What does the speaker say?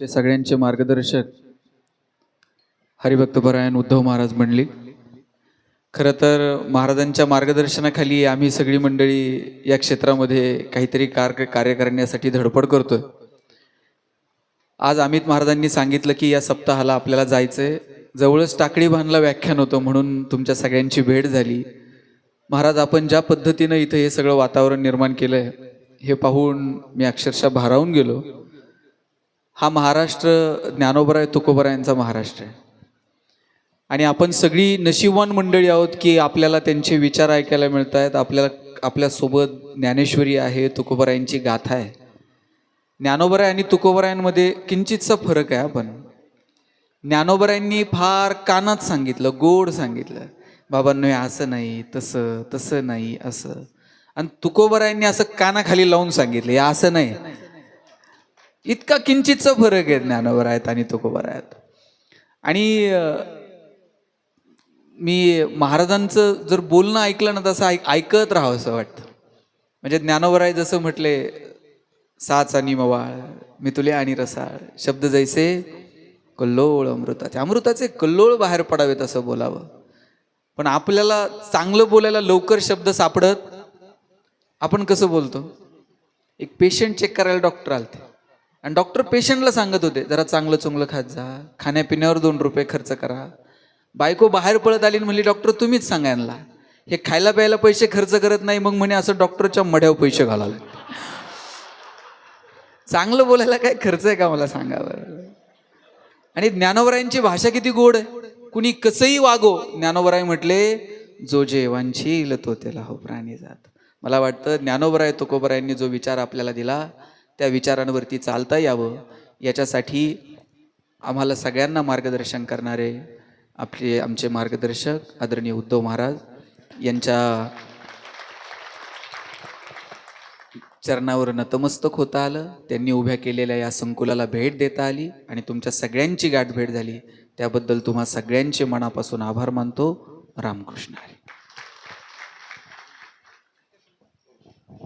चे सगळ्यांचे मार्गदर्शक हरिभक्तपरायण उद्धव महाराज मंडळी खरं तर महाराजांच्या मार्गदर्शनाखाली आम्ही सगळी मंडळी या क्षेत्रामध्ये काहीतरी कार कार्य करण्यासाठी धडपड करतोय. आज अमित महाराजांनी सांगितलं की या सप्ताहाला आपल्याला जायचंय. जवळच टाकळी बांधला व्याख्यान होतं म्हणून तुमच्या सगळ्यांची भेट झाली. महाराज आपण ज्या पद्धतीनं इथं हे सगळं वातावरण निर्माण केलंय हे पाहून मी अक्षरशः भारावून गेलो. हा महाराष्ट्र ज्ञानोबराय तुकोबरायांचा महाराष्ट्र आहे. आणि आपण सगळी नशिबवान मंडळी आहोत की आपल्याला त्यांचे विचार ऐकायला मिळत आहेत आपल्याला आपल्यासोबत ज्ञानेश्वरी आहे तुकोबरायांची गाथा आहे. ज्ञानोबराय आणि तुकोबरायांमध्ये किंचितचा फरक आहे आपण ज्ञानोबरायांनी फार कानात सांगितलं गोड सांगितलं. बाबांनो असं नाही तसं तसं नाही असं. आणि तुकोबरायांनी असं कानाखाली लावून सांगितलं हे असं नाही. इतका किंचितचा फरक आहे ज्ञानोबरायत आणि तुकोबरायत आणि मी महाराजांचं जर बोलणं ऐकलं ना तसं ऐक ऐकत राहावं असं वाटतं. म्हणजे ज्ञानोबराय जसं म्हटले साच आणि मवाळ मी तुले आणि रसाळ शब्द जैसे कल्लोळ अमृताचे. अमृताचे कल्लोळ बाहेर पडावेत असं बोलावं. पण आपल्याला चांगलं बोलायला लवकर शब्द सापडत आपण कसं बोलतो? एक पेशंट चेक करायला डॉक्टर आलते. आणि डॉक्टर पेशंटला सांगत होते जरा चांगलं चुंगलं खात जा खाण्यापिण्यावर दोन रुपये खर्च करा. बायको बाहेर पळत आली म्हणली डॉक्टर तुम्हीच सांगा यांना. हे खायला प्यायला पैसे खर्च करत नाही मग म्हणे असं डॉक्टरच्या मढ्यावर पैसे घालावे चांगलं बोलायला काय खर्च आहे का मला सांगा बरं? आणि ज्ञानोबरायांची भाषा किती गोड आहे. कुणी कसंही वागो ज्ञानोबराय म्हटले जो जेवांची तो त्याला हो प्राणी जात. मला वाटतं ज्ञानोबराय तुकोबरायांनी जो विचार आपल्याला दिला त्या विचारांवरती चालता यावं. याच्यासाठी आम्हाला सगळ्यांना मार्गदर्शन करणारे आपले आमचे मार्गदर्शक आदरणीय उद्धव महाराज यांच्या चरणावर नतमस्तक होता आलं. त्यांनी उभ्या केलेल्या या संकुलाला भेट देता आली आणि तुमच्या सगळ्यांची गाठभेट झाली. त्याबद्दल तुम्हा सगळ्यांचे मनापासून आभार मानतो. रामकृष्ण हरी.